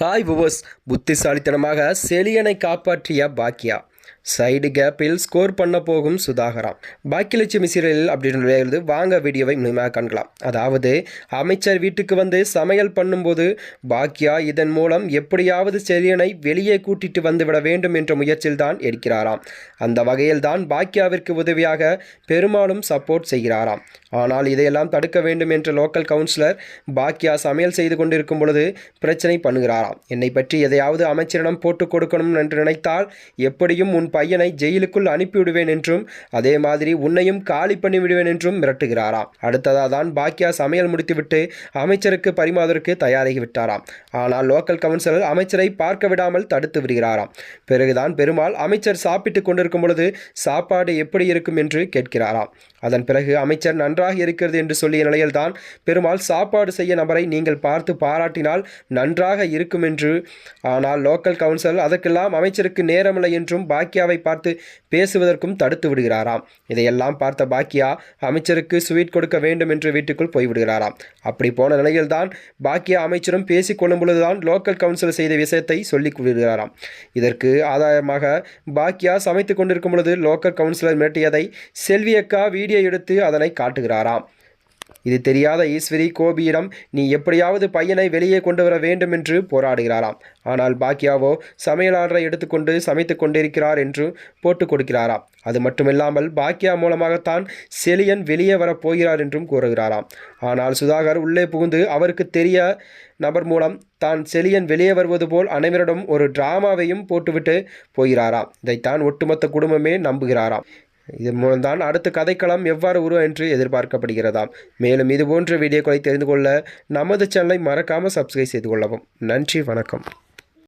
Hi புவஸ் புத்திசாலித்தனமாக செலியனை காப்பாற்றிய பாக்கியா. Side கேப்பில் ஸ்கோர் பண்ண போகும் சுதாகராம். பாக்கியலட்சுமி சீரியலில் அப்படின்னு விளையாடுது வாங்க வீடியோவை முழுமையாக காண்கலாம். அதாவது அமைச்சர் வீட்டுக்கு வந்து சமையல் பண்ணும்போது பாக்கியா இதன் மூலம் எப்படியாவது செரியனை வெளியே கூட்டிட்டு வந்து விட வேண்டும் என்ற முயற்சியில் தான் எடுக்கிறாராம். அந்த வகையில் தான் பாக்கியாவிற்கு உதவியாக பெருமாளும் சப்போர்ட் செய்கிறாராம். ஆனால் இதையெல்லாம் தடுக்க வேண்டும் என்ற லோக்கல் கவுன்சிலர் பாக்கியா சமையல் செய்து கொண்டிருக்கும் பொழுது பிரச்சனை பண்ணுகிறாராம். என்னை பற்றி எதையாவது அமைச்சரிடம் போட்டு கொடுக்கணும் என்று நினைத்தால் எப்படியும் உன் பையனை ஜெயிலுக்குள் அனுப்பிவிடுவேன் என்றும் அதே மாதிரி உன்னையும் காலி பண்ணிவிடுவேன் என்றும் மிரட்டுகிறாராம். அடுத்ததாக தான் பாக்கியா சமையல் முடித்துவிட்டு அமைச்சருக்கு பரிமாறுவதற்கு தயாராகி விட்டாராம் ஆனால் லோக்கல் கவுன்சிலர் அமைச்சரை பார்க்க விடாமல் தடுத்து விடுகிறாராம். பிறகுதான் பெருமாள் அமைச்சர் சாப்பிட்டு கொண்டிருக்கும் பொழுது சாப்பாடு எப்படி இருக்கும் என்று கேட்கிறாராம். அதன் பிறகு அமைச்சர் நன்றாக இருக்கிறது என்று சொல்லிய நிலையில்தான் பெருமாள் சாப்பாடு செய்ய நபரை நீங்கள் பார்த்து பாராட்டினால் நன்றாக இருக்கும் என்று ஆனால் லோக்கல் கவுன்சில் அதற்கெல்லாம் அமைச்சருக்கு நேரமில்லை என்றும் பாக்கியாவை பார்த்து பேசுவதற்கும் தடுத்து விடுகிறாராம். இதையெல்லாம் பார்த்த பாக்கியா அமைச்சருக்கு ஸ்வீட் கொடுக்க வேண்டும் என்று வீட்டுக்குள் போய்விடுகிறாராம். அப்படி போன நிலையில்தான் பாக்கியா அமைச்சரும் பேசிக்கொள்ளும் பொழுதுதான் லோக்கல் கவுன்சில் செய்த விஷயத்தை சொல்லிக் விடுகிறாராம். இதற்கு ஆதாயமாக பாக்கியா சமைத்து கொண்டிருக்கும் பொழுது லோக்கல் கவுன்சிலர் மிரட்டியதை செல்வியக்கா வீடியோ எடுத்து அதனை காட்டுகிறாராம். இது தெரியாத ஈஸ்வரி கோபியிடம் நீ எப்படியாவது பையனை வெளியே கொண்டு வர வேண்டும் என்று போராடுகிறாராம். ஆனால் பாக்கியாவோ சமையலாளரை எடுத்துக்கொண்டு சமைத்து கொண்டிருக்கிறார் என்று போட்டு கொடுக்கிறாராம். அது மட்டுமில்லாமல் பாக்கியா மூலமாகத்தான் செலியன் வெளியே வரப்போகிறார் என்றும் கூறுகிறாராம். ஆனால் சுதாகர் உள்ளே புகுந்து அவருக்கு தெரிய நபர் மூலம் தான் செலியன் வெளியே வருவது போல் அனைவரிடம் ஒரு டிராமாவையும் போட்டுவிட்டு போகிறாராம். இதைத்தான் ஒட்டுமொத்த குடும்பமே நம்புகிறாராம். இதன் மூலம்தான் அடுத்த கதைக்களம் எவ்வாறு உருவம் என்று எதிர்பார்க்கப்படுகிறதாம். மேலும் இதுபோன்ற வீடியோக்களை தெரிந்து கொள்ள நமது சேனலை மறக்காமல் சப்ஸ்கிரைப் செய்து கொள்ளவும். நன்றி வணக்கம்.